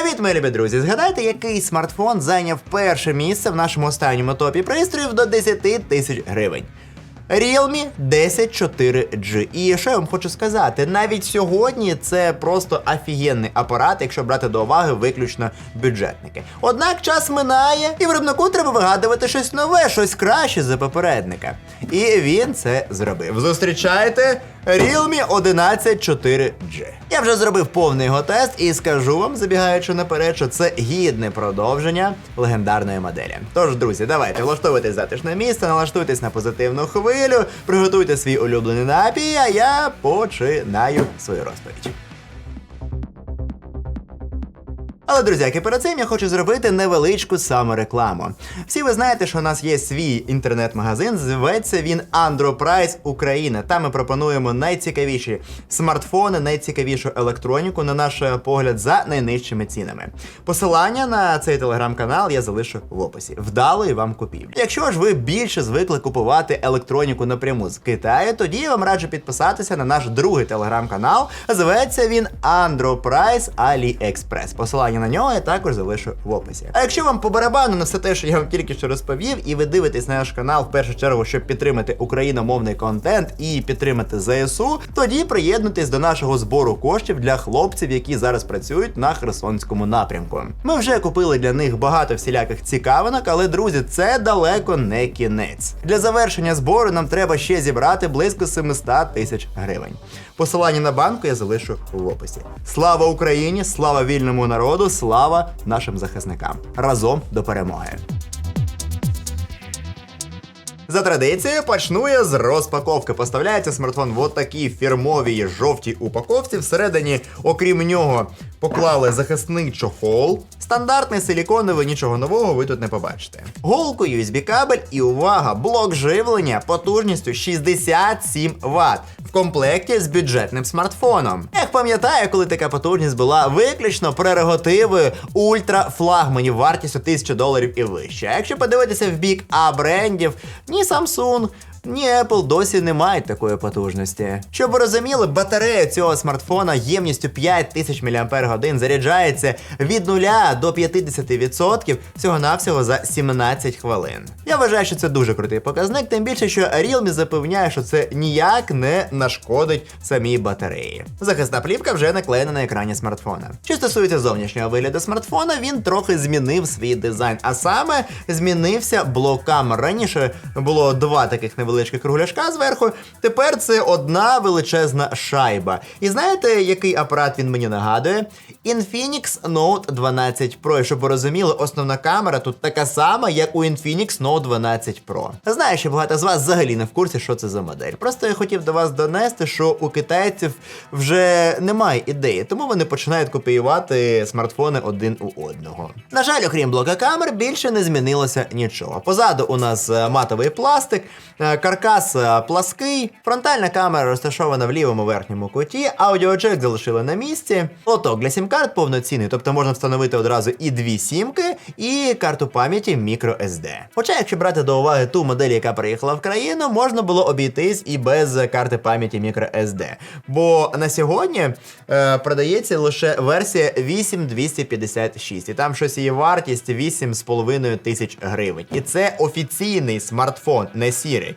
Привіт, мої любі друзі! Згадайте, який смартфон зайняв перше місце в нашому останньому топі пристроїв до 10 тисяч гривень. Realme 104G. І що я вам хочу сказати, навіть сьогодні це просто офігенний апарат, якщо брати до уваги виключно бюджетники. Однак час минає, і виробнику треба вигадувати щось нове, щось краще за попередника. І він це зробив. Зустрічайте Realme 114G. Я вже зробив повний його тест і скажу вам, забігаючи наперед, що це гідне продовження легендарної моделі. Тож, друзі, давайте влаштовуйтесь затишне місце, налаштуйтесь на позитивну хвилю, приготуйте свій улюблений напій, а я починаю свою розповідь. Але, друзяки, перед цим я хочу зробити невеличку саморекламу. Всі ви знаєте, що у нас є свій інтернет-магазин, зветься він Androprice Україна. Там ми пропонуємо найцікавіші смартфони, найцікавішу електроніку, на наш погляд, за найнижчими цінами. Посилання на цей телеграм-канал я залишу в описі. Вдалої вам купівлі. Якщо ж ви більше звикли купувати електроніку напряму з Китаю, тоді я вам раджу підписатися на наш другий телеграм-канал. Зветься він Androprice AliExpress. Посилання на нього я також залишу в описі. А якщо вам по барабану на все те, що я вам тільки що розповів, і ви дивитесь на наш канал в першу чергу, щоб підтримати україномовний контент і підтримати ЗСУ, тоді приєднуйтесь до нашого збору коштів для хлопців, які зараз працюють на Херсонському напрямку. Ми вже купили для них багато всіляких цікавинок, але друзі, це далеко не кінець. Для завершення збору нам треба ще зібрати близько 700 тисяч гривень. Посилання на банку я залишу в описі. Слава Україні! Слава вільному народу! Слава нашим захисникам! Разом до перемоги! За традицією почну я з розпаковки. Поставляється смартфон в отакій фірмовій жовтій упаковці. Всередині, окрім нього, поклали захисний чохол. Стандартний силіконовий, нічого нового ви тут не побачите. Голку, USB кабель і увага! Блок живлення потужністю 67 Вт в комплекті з бюджетним смартфоном. Як пам'ятаю, коли така потужність була виключно прерогативою ультрафлагманів вартістю 1000 доларів і вище. А якщо подивитися в бік А брендів, ні Samsung, ні Apple досі не мають такої потужності. Щоб ви розуміли, батарея цього смартфона ємністю 5000 мАч заряджається від 0 до 50% всього-навсього за 17 хвилин. Я вважаю, що це дуже крутий показник, тим більше, що Realme запевняє, що це ніяк не нашкодить самій батареї. Захисна плівка вже наклеєна на екрані смартфона. Що стосується зовнішнього вигляду смартфона, він трохи змінив свій дизайн, а саме змінився блок камер. Раніше було два таких невеличких кругляшка зверху. Тепер це одна величезна шайба. І знаєте, який апарат він мені нагадує? Infinix Note 12 Pro. І щоб ви розуміли, основна камера тут така сама, як у Infinix Note 12 Pro. Знаю, що багато з вас взагалі не в курсі, що це за модель. Просто я хотів до вас донести, що у китайців вже немає ідеї, тому вони починають копіювати смартфони один у одного. На жаль, окрім блока камер, більше не змінилося нічого. Позаду у нас е, матовий пластик, е, каркас е, плаский, фронтальна камера розташована в лівому верхньому куті, аудіоджек залишили на місці. Лоток для сім-карт повноцінний, тобто можна встановити одразу і дві сімки, і карту пам'яті microSD. Хоча, якщо брати до уваги ту модель, яка приїхала в країну, можна було обійтись і без карти пам'яті microSD. Бо на сьогодні е, продається лише версія 8256, і там щось її вартість 8,5 тисяч гривень. І це офіційний смартфон, не сірий.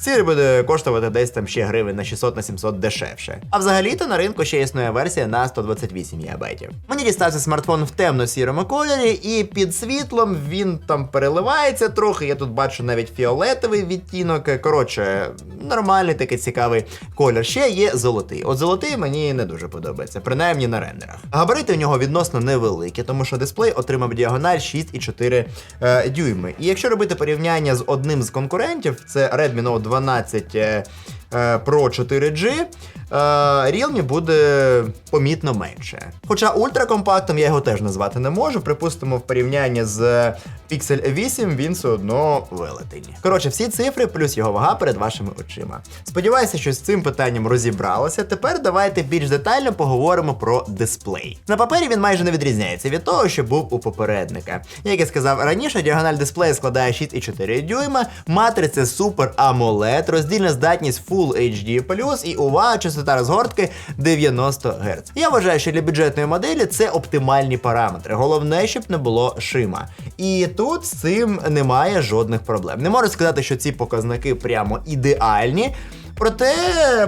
Сірий буде коштувати десь там ще гривень на 600 на 700 дешевше. А взагалі-то на ринку ще існує версія на 128 ГБ. Мені дістався смартфон в темно-сірому кольорі, і під світлом він там переливається трохи. Я тут бачу навіть фіолетовий відтінок. Коротше, нормальний такий цікавий колір. Ще є золотий. От золотий мені не дуже подобається, принаймні на рендерах. Габарити у нього відносно невеликі, тому що дисплей отримав діагональ 6,4 е, дюйми. І якщо робити порівняння з одним з конкурентів, це Redmi Note 12 е, е, Pro 4G, е, Realme буде помітно менше. Хоча ультракомпактом я його теж назвати не можу. Припустимо, в порівнянні з Pixel 8 він все одно велетень. Коротше, всі цифри плюс його вага перед вашими очима. Сподіваюся, що з цим питанням розібралося. Тепер давайте більш детально поговоримо про дисплей. На папері він майже не відрізняється від того, що був у попередника. Як я сказав раніше, діагональ дисплею складає 6,4 дюйма, матриця Super AMOLED, роздільна здатність Full HD+, і увага, частота частота розгортки 90 Гц. Я вважаю, що для бюджетної моделі це оптимальні параметри. Головне, щоб не було шима. І тут з цим немає жодних проблем. Не можу сказати, що ці показники прямо ідеальні. Проте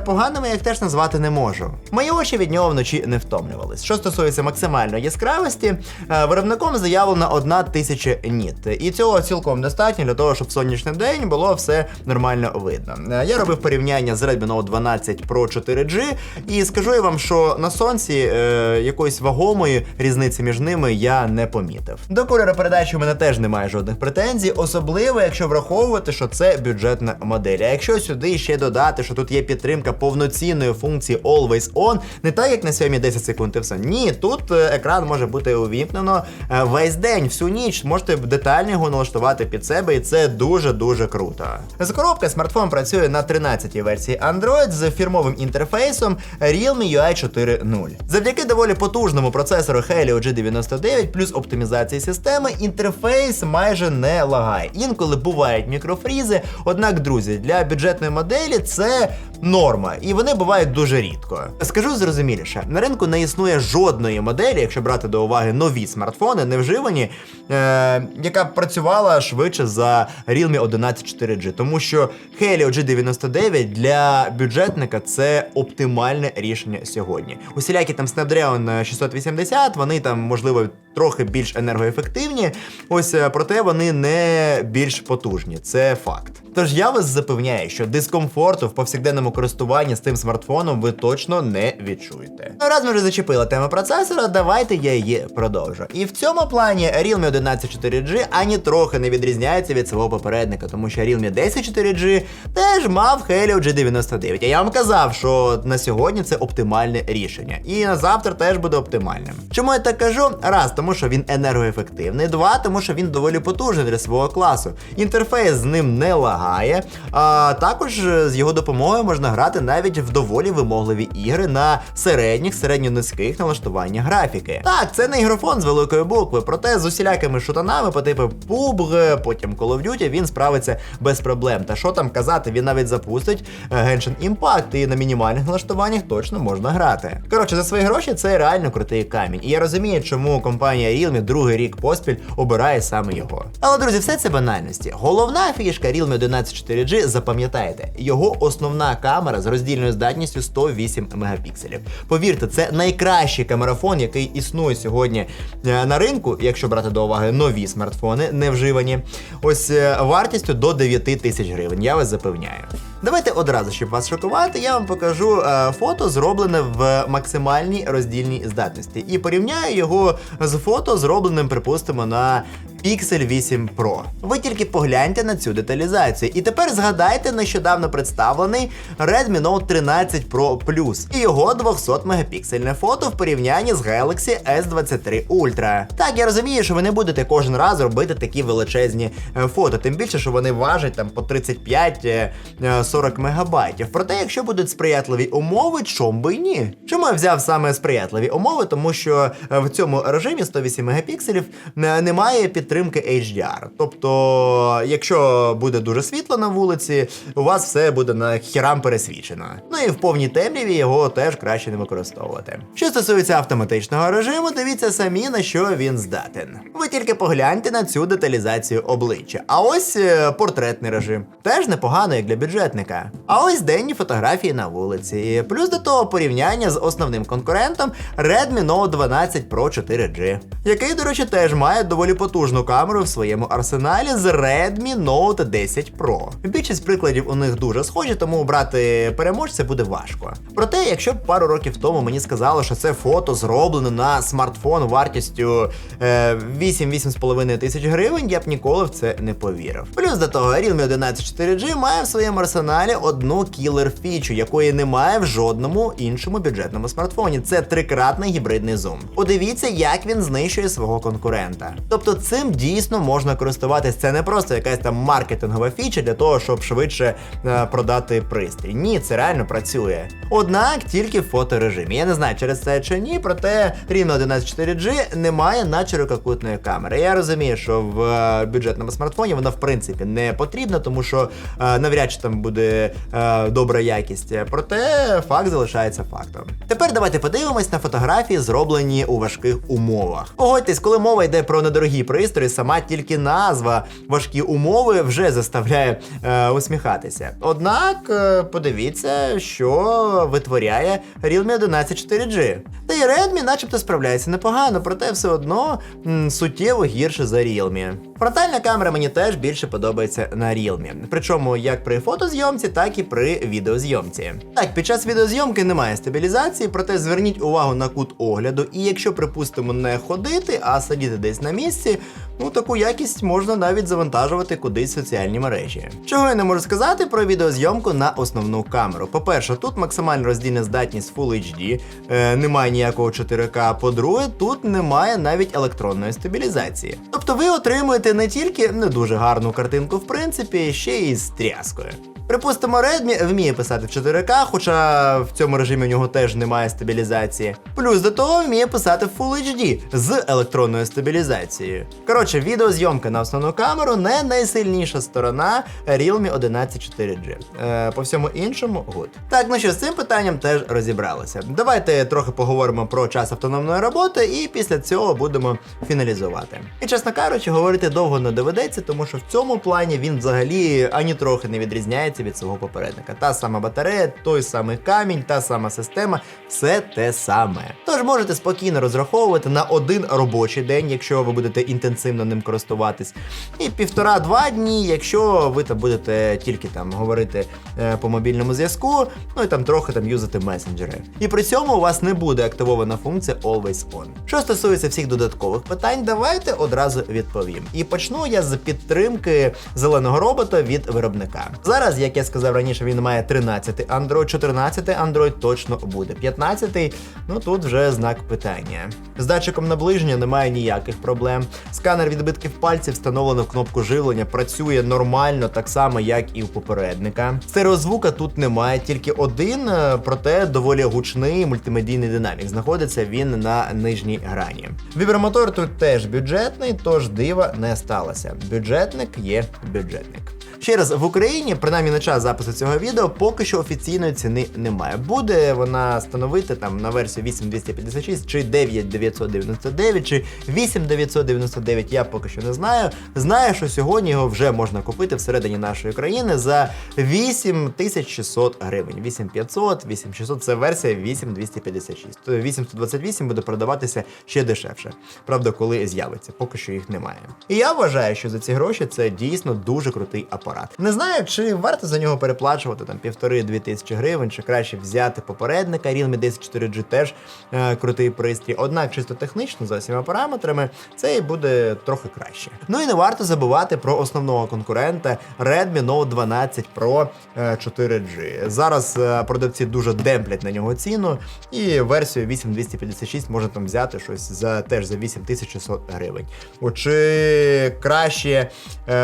поганими я їх теж назвати не можу. Мої очі від нього вночі не втомлювались. Що стосується максимальної яскравості, е, виробником заявлено 1000 ніт. І цього цілком достатньо для того, щоб в сонячний день було все нормально видно. Е, Я робив порівняння з Redmi Note 12 Pro 4G, і скажу я вам, що на сонці е, якоїсь вагомої різниці між ними я не помітив. До кольоропередачі у мене теж немає жодних претензій, особливо якщо враховувати, що це бюджетна модель. А якщо сюди ще додати, що тут є підтримка повноцінної функції Always On, не так як на Xiaomi 10 секунд і все. Ні, тут е, екран може бути увімкнено е, весь день, всю ніч. Можете детально його налаштувати під себе, і це дуже дуже круто. З коробки смартфон працює на 13-й версії Android з фірмовим інтерфейсом Realme UI 4.0. Завдяки доволі потужному процесору Helio G99 плюс оптимізації системи, інтерфейс майже не лагає. Інколи бувають мікрофрізи. Однак, друзі, для бюджетної моделі це ね。Норма, і вони бувають дуже рідко. Скажу зрозуміліше, на ринку не існує жодної моделі, якщо брати до уваги нові смартфони, не вживані, е, яка працювала швидше за Realme 11 4G, тому що Helio G99 для бюджетника це оптимальне рішення сьогодні. Усілякі там Snapdragon 680, вони там можливо трохи більш енергоефективні. Ось е, проте вони не більш потужні. Це факт. Тож я вас запевняю, що дискомфорту в повсякденному користуванні з цим смартфоном ви точно не відчуєте. Ну, раз ми вже зачепили тему процесора, давайте я її продовжу. І в цьому плані Realme 11 4G ані трохи не відрізняється від свого попередника, тому що Realme 10 4G теж мав Helio G99. А я вам казав, що на сьогодні це оптимальне рішення. І на завтра теж буде оптимальним. Чому я так кажу? Раз, тому що він енергоефективний. Два, тому що він доволі потужний для свого класу. Інтерфейс з ним не лагає. А також з його допомогою можна грати навіть в доволі вимогливі ігри на середніх, середньо-низьких налаштуваннях графіки. Так, це не ігрофон з великої букви, проте з усілякими шутанами по типу PUBG, потім Call of Duty він справиться без проблем. Та що там казати, він навіть запустить е, Genshin Impact і на мінімальних налаштуваннях точно можна грати. Коротше, за свої гроші це реально крутий камінь. І я розумію, чому компанія Realme другий рік поспіль обирає саме його. Але друзі, все це банальності. Головна фішка Realme 11 4G, запам'ятайте, його основна камера з роздільною здатністю 108 мегапікселів. Повірте, це найкращий камерафон, який існує сьогодні е, на ринку, якщо брати до уваги нові смартфони, не вживані. Ось е, вартістю до 9 тисяч гривень. Я вас запевняю. Давайте одразу, щоб вас шокувати, я вам покажу е, фото, зроблене в максимальній роздільній здатності, і порівняю його з фото, зробленим, припустимо, на Pixel 8 Pro. Ви тільки погляньте на цю деталізацію. І тепер згадайте нещодавно представлений Redmi Note 13 Pro Plus і його 200 мегапіксельне фото в порівнянні з Galaxy S23 Ultra. Так, я розумію, що ви не будете кожен раз робити такі величезні е, фото, тим більше, що вони важать там по 35-40 мегабайтів. Проте, якщо будуть сприятливі умови, чом би й ні? Чому я взяв саме сприятливі умови? Тому що е, в цьому режимі 108 мегапікселів е, немає підтримки HDR. Тобто, якщо буде дуже світло на вулиці, у вас все буде на хірам пересвічено. Ну і в повній темряві його теж краще не використовувати. Що стосується автоматичного режиму, дивіться самі на що він здатен. Ви тільки погляньте на цю деталізацію обличчя. А ось е, портретний режим. Теж непогано, як для бюджетника. А ось денні фотографії на вулиці. Плюс до того порівняння з основним конкурентом Redmi Note 12 Pro 4G, який, до речі, теж має доволі потужну камеру в своєму арсеналі з Redmi Note 10 Pro. Більшість прикладів у них дуже схожі, тому брати переможця буде важко. Проте, якщо б пару років тому мені сказали, що це фото зроблено на смартфон вартістю е, 8-8,5 тисяч гривень, я б ніколи в це не повірив. Плюс до того, Realme 11 4G має в своєму арсеналі одну кілер фічу, якої немає в жодному іншому бюджетному смартфоні. Це трикратний гібридний зум. Подивіться, як він знищує свого конкурента. Тобто цим дійсно можна користуватись. Це не просто якась там маркетингова фіча для того, щоб швидше е, продати пристрій. Ні, це реально працює. Однак тільки в фоторежимі. Я не знаю, через це чи ні, проте Realme 11 4G немає надширококутної камери. Я розумію, що в е, бюджетному смартфоні вона в принципі не потрібна, тому що е, навряд чи там буде е, добра якість. Проте факт залишається фактом. Тепер давайте подивимось на фотографії, зроблені у важких умовах. Погодьтесь, коли мова йде про недорогі пристрої, сама тільки назва важкі умови вже заставляє е, усміхатися. Однак е, подивіться, що витворяє Realme 11 4G. Та й Redmi начебто справляється непогано, проте все одно м, суттєво гірше за Realme. Фронтальна камера мені теж більше подобається на Realme. Причому як при фотозйомці, так і при відеозйомці. Так, під час відеозйомки немає стабілізації, проте зверніть увагу на кут огляду, і якщо, припустимо, не ходити, а сидіти десь на місці, ну таку якість можна навіть завантажувати кудись в соціальні мережі. Чого я не можу сказати про відеозйомку на основну камеру. По-перше, тут максимальна роздільна здатність Full HD, е, немає ніякого 4К. По-друге, тут немає навіть електронної стабілізації. Тобто ви отримуєте не тільки не дуже гарну картинку, в принципі, ще й з тряскою. Припустимо, Redmi вміє писати в 4К, хоча в цьому режимі у нього теж немає стабілізації. Плюс до того вміє писати в Full HD з електронною стабілізацією. Коротше, відеозйомка на основну камеру не найсильніша сторона Realme 11 4G. Е, по всьому іншому гуд. Так, ну що з цим питанням теж розібралися. Давайте трохи поговоримо про час автономної роботи, і після цього будемо фіналізувати. І чесно кажучи, говорити довго не доведеться, тому що в цьому плані він взагалі ані трохи не відрізняється від свого попередника. Та сама батарея, той самий камінь, та сама система, все те саме. Тож можете спокійно розраховувати на один робочий день, якщо ви будете інтенсивно ним користуватись, і півтора-два дні, якщо ви там будете тільки там говорити е, по мобільному зв'язку, ну і там трохи там юзати месенджери. І при цьому у вас не буде активована функція Always On. Що стосується всіх додаткових питань, давайте одразу відповім. І почну я з підтримки зеленого робота від виробника. Зараз, як я сказав раніше, він має 13 Android, 14 Android точно буде. 15 ну тут вже знак питання. З датчиком наближення немає ніяких проблем. Сканер відбитків пальців встановлено в кнопку живлення, працює нормально, так само, як і у попередника. Стереозвука тут немає, тільки один, е, проте доволі гучний мультимедійний динамік. Знаходиться він на нижній грані. Вібромотор тут теж бюджетний, тож дива не сталося. Бюджетник є бюджетник. Ще раз в Україні, принаймні на час запису цього відео, поки що офіційної ціни немає. Буде вона становити там на версію 8256 чи 9999 чи 8999, я поки що не знаю. Знаю, що сьогодні його вже можна купити всередині нашої країни за 8600 гривень. 8500, 8600 це версія 8256. То 8128 буде продаватися ще дешевше. Правда, коли з'явиться, поки що їх немає. І я вважаю, що за ці гроші це дійсно дуже крутий апарат. Не знаю, чи варто за нього переплачувати там півтори-дві тисячі гривень, чи краще взяти попередника. Realme 10 4G теж е, крутий пристрій. Однак, чисто технічно, за всіма параметрами, це і буде трохи краще. Ну і не варто забувати про основного конкурента Redmi Note 12 Pro е, 4G. Зараз е, продавці дуже демплять на нього ціну, і версію 8256 можна там взяти щось за теж за 8600 гривень. Чи краще е,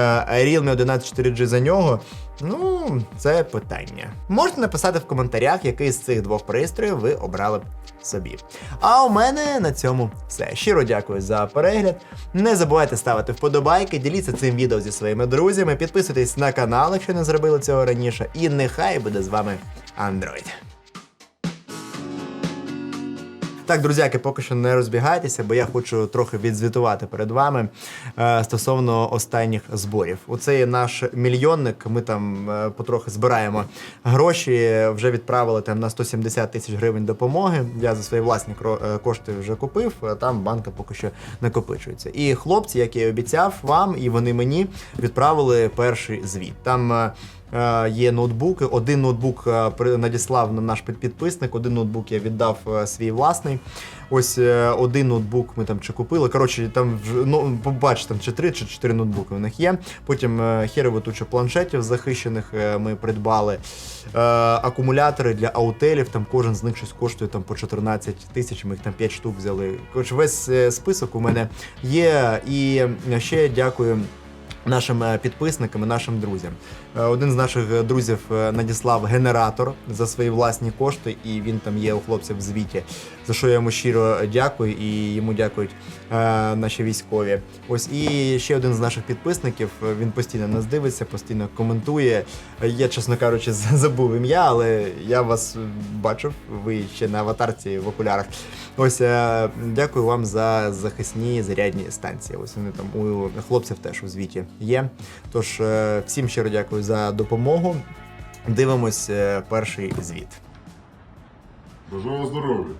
Realme 11 4G за нього? Ну, це питання. Можете написати в коментарях, який з цих двох пристроїв ви обрали б собі. А у мене на цьому все. Щиро дякую за перегляд. Не забувайте ставити вподобайки, діліться цим відео зі своїми друзями, підписуйтесь на канал, якщо не зробили цього раніше. І нехай буде з вами Android. Так, друзяки, поки що не розбігайтеся, бо я хочу трохи відзвітувати перед вами е, стосовно останніх зборів. Оце є наш мільйонник. Ми там е, потрохи збираємо гроші. Вже відправили там на 170 тисяч гривень допомоги. Я за свої власні кро- е, кошти вже купив. а Там банка поки що накопичується. І хлопці, як я і обіцяв вам, і вони мені відправили перший звіт. Там. Є ноутбуки. Один ноутбук надіслав на наш підписник, один ноутбук я віддав свій власний. Ось е, один ноутбук ми там чи купили. Коротше, там ну, побачите, там чи три, чи чотири ноутбуки у них є. Потім е, херову тучу планшетів захищених е, ми придбали. Акумулятори для аутелів, там кожен з них щось коштує там по 14 тисяч, ми їх там 5 штук взяли. Коротше, весь список у мене є. І ще дякую нашим е, підписникам і нашим друзям. Е, Один з наших е, друзів надіслав генератор за свої власні кошти, і він там є у хлопців в звіті. за що я йому щиро дякую і йому дякують наші військові. Ось і ще один з наших підписників. Він постійно нас дивиться, постійно коментує. Я, чесно кажучи, забув ім'я, але я вас бачив. Ви ще на аватарці в окулярах. Ось е, дякую вам за захисні зарядні станції. Ось вони там у хлопців теж у звіті є. Тож е, всім щиро дякую за допомогу. Дивимось е, перший звіт. Бажаю здоров'я!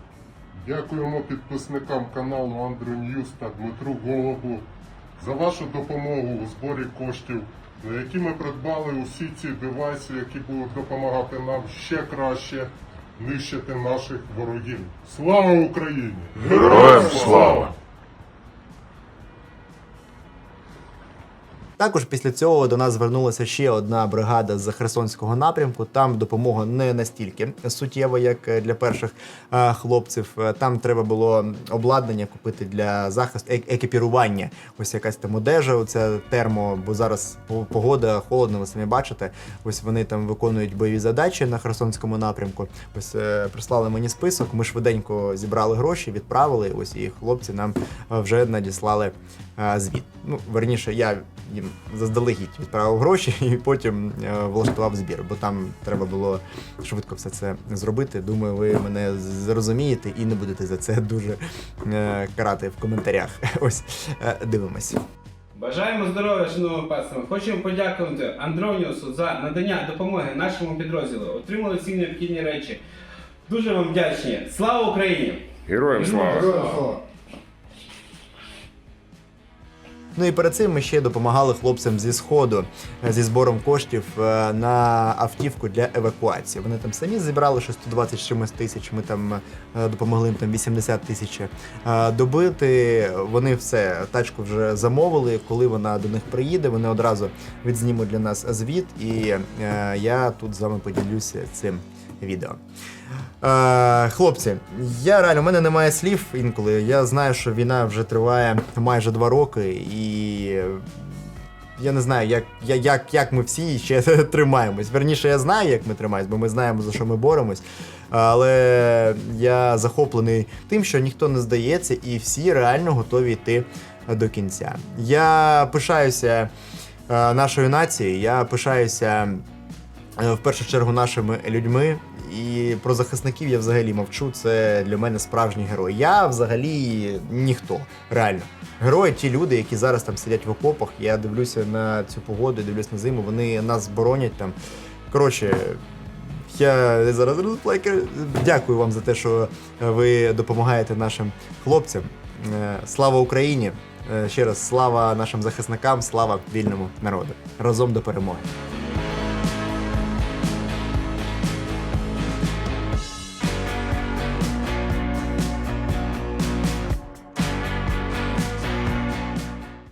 Дякуємо підписникам каналу Андрю Ньюс та Дмитру Голубу за вашу допомогу у зборі коштів, які ми придбали усі ці девайси, які будуть допомагати нам ще краще нищити наших ворогів. Слава Україні! Героям слава! Також після цього до нас звернулася ще одна бригада з Херсонського напрямку. Там допомога не настільки суттєва, як е, для перших е, хлопців. Е, Там треба було обладнання купити для захисту, ек- екіпірування. Ось якась там одежа, оця термо, бо зараз погода холодно, ви самі бачите. Ось вони там виконують бойові задачі на Херсонському напрямку. Ось прислали мені список. Ми швиденько зібрали гроші, відправили. Ось і хлопці нам вже надіслали звіт. Ну, верніше, я їм заздалегідь відправив гроші і потім е, влаштував збір, бо там треба було швидко все це зробити. Думаю, ви мене зрозумієте і не будете за це дуже е, карати в коментарях. Ось е, дивимось. Бажаємо здоров'я, шановним пацанам. Хочемо подякувати Андроніусу за надання допомоги нашому підрозділу. Отримали всі необхідні речі. Дуже вам вдячні. Слава Україні! Героям слава! Ну і перед цим ми ще допомагали хлопцям зі сходу е, зі збором коштів е, на автівку для евакуації. Вони там самі зібрали ще 120 з чимось тисяч. Ми там е, допомогли їм там 80 тисяч добити. Вони все тачку вже замовили. Коли вона до них приїде, вони одразу відзнімуть для нас звіт, і я тут з вами поділюся цим відео. Е, хлопці, я реально, у мене немає слів інколи. Я знаю, що війна вже триває майже два роки, і я не знаю, як, як, як ми всі ще тримаємось. Верніше, я знаю, як ми тримаємось, бо ми знаємо, за що ми боремось. Але я захоплений тим, що ніхто не здається, і всі реально готові йти до кінця. Я пишаюся е, нашою нацією, я пишаюся в першу чергу нашими людьми. І про захисників я взагалі мовчу. Це для мене справжні герої. Я взагалі ніхто. Реально. Герої ті люди, які зараз там сидять в окопах. Я дивлюся на цю погоду, дивлюсь на зиму. Вони нас боронять там. Коротше, я зараз розплакаю. Дякую вам за те, що ви допомагаєте нашим хлопцям. Е, Слава Україні! Е, Ще раз слава нашим захисникам, слава вільному народу. Разом до перемоги.